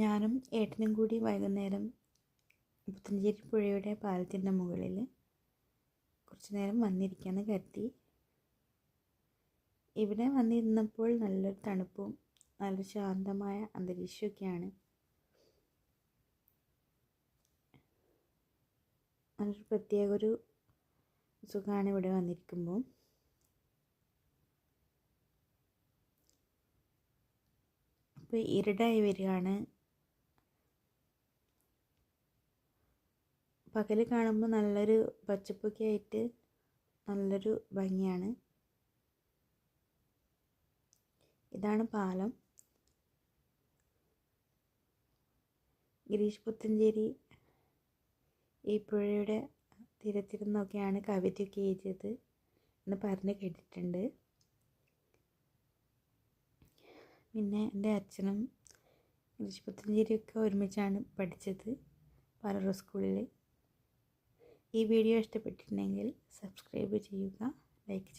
ഞാനും ഏട്ടനും കൂടി വൈകുന്നേരം പുത്തഞ്ചേരി പുഴയുടെ പാലത്തിന്റെ മുകളിൽ കുറച്ച് നേരം വന്നിരിക്കാമെന്ന് കരുതി. ഇവിടെ വന്നിരുന്നപ്പോൾ നല്ലൊരു തണുപ്പും നല്ല ശാന്തമായ അന്തരീക്ഷമൊക്കെയാണ്. നല്ലൊരു പ്രത്യേക ഒരു സുഖമാണ് ഇവിടെ വന്നിരിക്കുമ്പോൾ. ഇപ്പോൾ ഇരുടായി വരികയാണ് പകൽ കാണുമ്പോൾ നല്ലൊരു പച്ചപ്പൊക്കെ ആയിട്ട് നല്ലൊരു ഭംഗിയാണ്. ഇതാണ് പാലം. ഗിരീഷ് പുത്തഞ്ചേരി ഈ പുഴയുടെ തീരത്തിരുന്നൊക്കെയാണ് കവിതയൊക്കെ എഴുതിയത് എന്ന് പറഞ്ഞ് കേട്ടിട്ടുണ്ട്. പിന്നെ എന്റെ അച്ഛനും ഗിരീഷ് പുത്തഞ്ചേരിയൊക്കെ ഒരുമിച്ചാണ് പഠിച്ചത് പാലറ സ്കൂളിൽ ഈ വീഡിയോ ഇഷ്ടപ്പെട്ടിട്ടുണ്ടെങ്കിൽ സബ്സ്ക്രൈബ് ചെയ്യുക ലൈക്ക് ചെയ്യുക